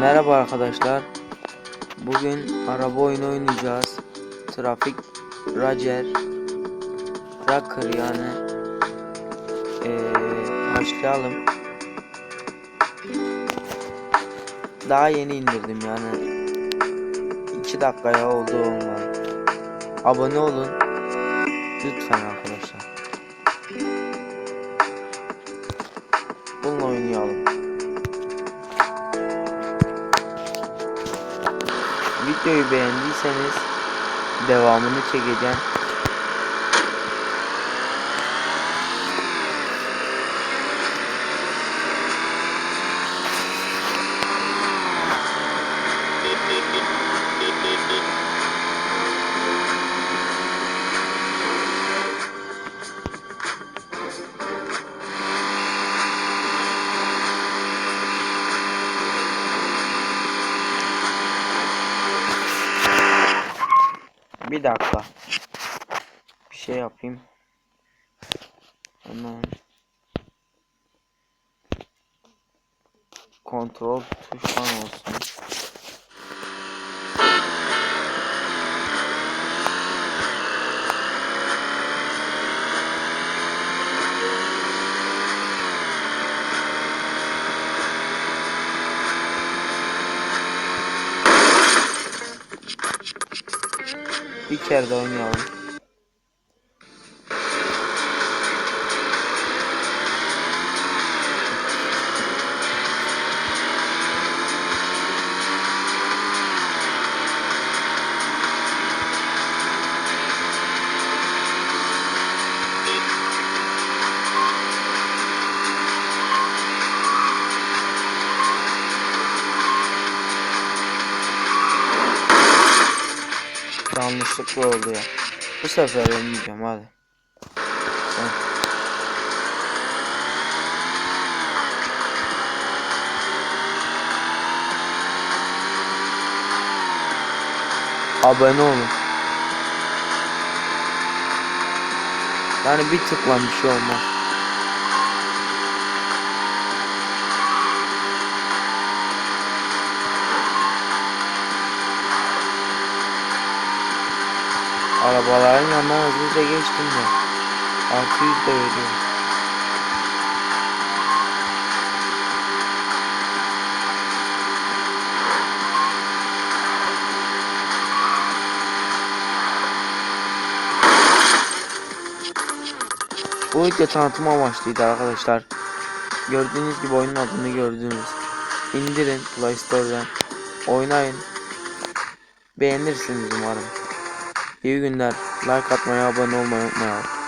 Merhaba arkadaşlar. Bugün araba oyunu oynayacağız. Trafik Racer Rocker yani. Ee, başlayalım. Daha yeni indirdim yani. 2 dakikaya oldu onunla. Abone olun. Lütfen arkadaşlar. Bununla oynayalım. Videoyu beğendiyseniz devamını çekeceğim. Bir dakika. Bir şey yapayım. Hemen. Kontrol tuştan olsun. Bir kere de oynayalım. Yanlışlıkla oldu ya. Bu sefer oynayacağım hadi. Abone olun. Yani bir tıkla bir şey olmaz. Arabaların yanından hızlıca geçtim de. 600 de veriyor. Bu video tanıtım amaçlıydı arkadaşlar. Gördüğünüz gibi oyunun adını gördünüz. İndirin Play Store'dan. Oynayın. Beğenirsiniz umarım. İyi günler. Like atmayı, abone olmayı unutmayın.